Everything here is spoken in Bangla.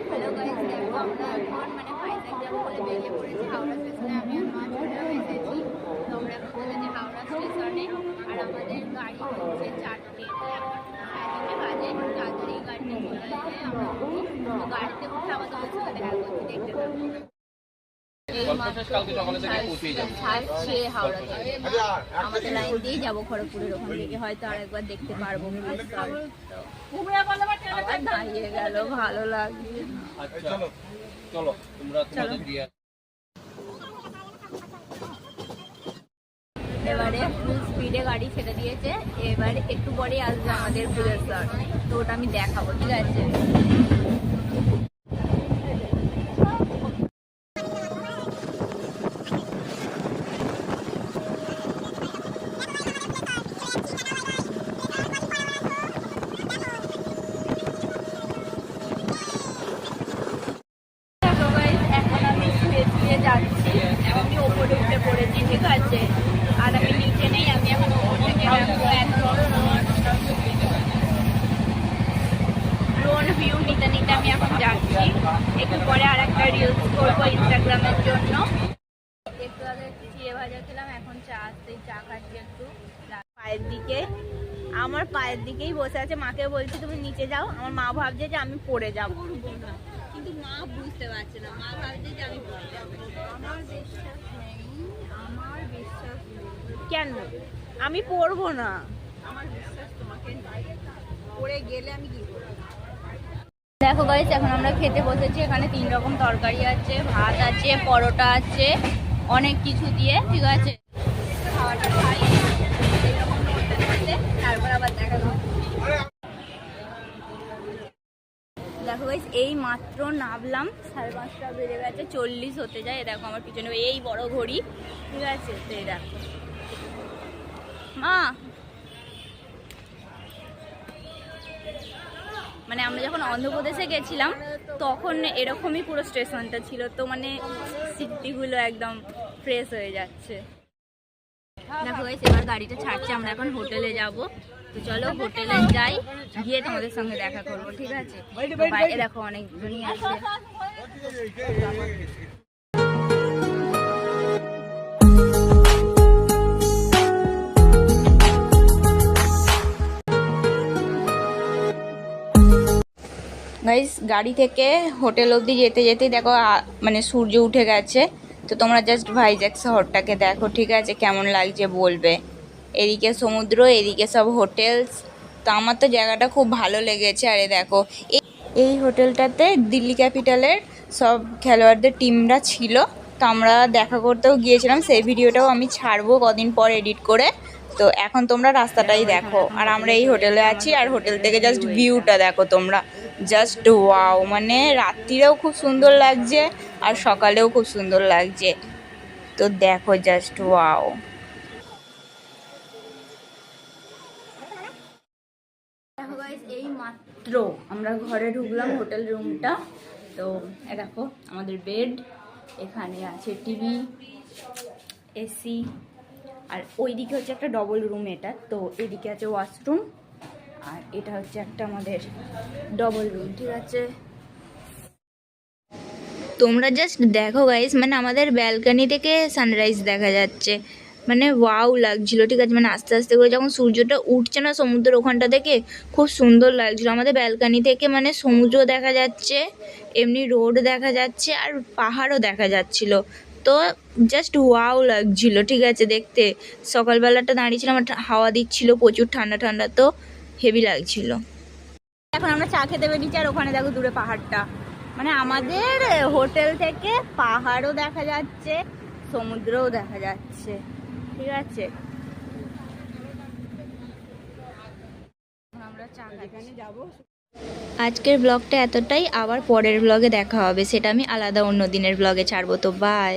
হ্যালো গাইস দেখো আমরা এখন মানে ভাইজ্যাগ যাব বলে বেরিয়ে পড়েছি হাওড়া স্টেশনে আমি আর মা চলেও এসেছি তো এখন বলেছি হাওড়া বাজে গাড়িতে চলে এসে আমরা গাড়িতে উঠে আমাদের ওর দেখতে পাবো এই মাত্র কালকে সকালে থেকে পৌঁছেই যাব। ছাড়ছে হাওড়া থেকে আমাদের লাইন দিয়েই যাব খড়গপুরের ওখান থেকে হয়তো আরেকবার দেখতে পারব। পুরস্কার দাঁড়িয়ে গেল ভালো আচ্ছা চলো। তোমরা তোমাদের দিয়ে এবারে ফুল স্পিডে গাড়ি ছেড়ে দিয়েছে। এবার একটু পরেই আসবে আমাদের ফুলের পুরস্কার তো ওটা আমি দেখাবো ঠিক আছে দেখো guys, এখন আমি শুয়ে শুয়ে যাচ্ছি আমি ওপরে উঠে পড়েছি ঠিক আছে আর আমি নিচে নেই আমি এখন ওপর থেকে দেখো একদম ড্রোন ভিউ নিতে নিতে আমি এখন যাচ্ছি একটু পরে আর একটা রিলস করব ইনস্টাগ্রামের জন্য। একটু আগে চিড়ে ভাজা খেলাম এখন চা চা খাচ্ছি একটু। পায়ের দিকে আমার পায়ের দিকেই বসে আছে। মাকে বলছি তুমি নিচে যাও। আমার মা ভাবছে যে আমি পড়ে যাব। কিন্তু মা বুঝতে পারছে না। মা ভাবছে যে আমি পড়ে যাব। আমার বিশ্বাস নেই আমার বিশ্বাস কেন? আমি পড়ব না। আমার বিশ্বাস তোমাকে পড়ে গেলে আমি কি করব? দেখো গাইস এখন আমরা খেতে বসেছি। এখানে তিন রকম তরকারি আছে, ভাত আছে, পরোটা আছে, অনেক কিছু দিয়ে, ঠিক আছে? খাওয়াটা তারপর আবার দেখা গাইস এই মাত্র নামলাম, সাড়ে পাঁচটা বেড়ে গেছে, চল্লিশ হতে যায়। দেখো আমার পিছনে, এই বড় ঘড়ি, ঠিক আছে? দেখো। মা! মানে আমরা যখন অন্ধ্রপ্রদেশে গেছিলাম, তখন এরকমই পুরো স্টেশনটা ছিল। তো মানে সিটিগুলো একদম ফ্রেশ হয়ে যাচ্ছে। দেখো গাইস এবার গাড়িটা ছাড়ছে, আমরা এখন হোটেলে যাব। তো চলো হোটেলে যাই, গিয়ে তোমাদের সঙ্গে দেখা করব, ঠিক আছে? দেখো দেখো, অনেকজনই আছে গাইস গাড়ি থেকে হোটেল অবধি যেতে যেতেই দেখো মানে সূর্য উঠে গেছে। তো তোমরা জাস্ট ভাইজ্যাক শহরটাকে দেখো, ঠিক আছে? কেমন লাগছে বলবে? এদিকে সমুদ্র, এদিকে সব হোটেলস তো আমার তো জায়গাটা খুব ভালো লেগেছে। আরে দেখো এই- এই হোটেলটাতে দিল্লি ক্যাপিটালের সব খেলোয়াড়দের টিমরা ছিল। তো আমরা দেখা করতেও গিয়েছিলাম। সেই ভিডিওটাও আমি ছাড়বো কদিন পর এডিট করে। তো এখন তোমরা রাস্তাটাই দেখো। আর আমরা এই হোটেলে আছি। আর হোটেল থেকে জাস্ট ভিউটা দেখো তোমরা। জাস্ট ওয়াও মানে রাত্রিরেও খুব সুন্দর লাগছে আর সকালেও খুব সুন্দর লাগছে। তো দেখো জাস্ট ওয়াও এই মাত্র আমরা ঘরে ঢুকলাম হোটেল রুমটা তো দেখো, আমাদের বেড এখানে আছে টিভি এসি আর ওইদিকে হচ্ছে একটা ডবল রুম এটা। তো এদিকে আছে ওয়াশরুম আর এটা হচ্ছে একটা আমাদের ডবল রুম ঠিক আছে? তোমরা জাস্ট দেখো গাইস মানে আমাদের ব্যালকনি থেকে সানরাইজ দেখা যাচ্ছে। মানে ওয়াও লাগছিল, ঠিক আছে? মানে আস্তে আস্তে করে যখন সূর্যটা উঠছে না সমুদ্রের ওখানটা থেকে খুব সুন্দর লাগছিল। আমাদের ব্যালকনি থেকে মানে সমুদ্র দেখা যাচ্ছে, এমনি রোড দেখা যাচ্ছে আর পাহাড়ও দেখা যাচ্ছিল। তো জাস্ট ওয়াও লাগছিল, ঠিক আছে? দেখতে সকালবেলাটা দাঁড়িয়েছিলাম হাওয়া দিচ্ছিল, প্রচুর ঠান্ডা ঠান্ডা। তো লাগছিল। এখন আমরা চা খেতে বেরিয়েছি আর ওখানে দেখো দূরে পাহাড়টা। মানে আমাদের হোটেল থেকে পাহাড়ও দেখা যাচ্ছে সমুদ্রও দেখা যাচ্ছে। ঠিক আছে? আমরা চা খাচ্ছি। আজকের ব্লগটা এতটাই আবার পরের ব্লগে দেখা হবে। সেটা আমি আলাদা অন্য দিনের ব্লগে ছাড়বো। তো বাই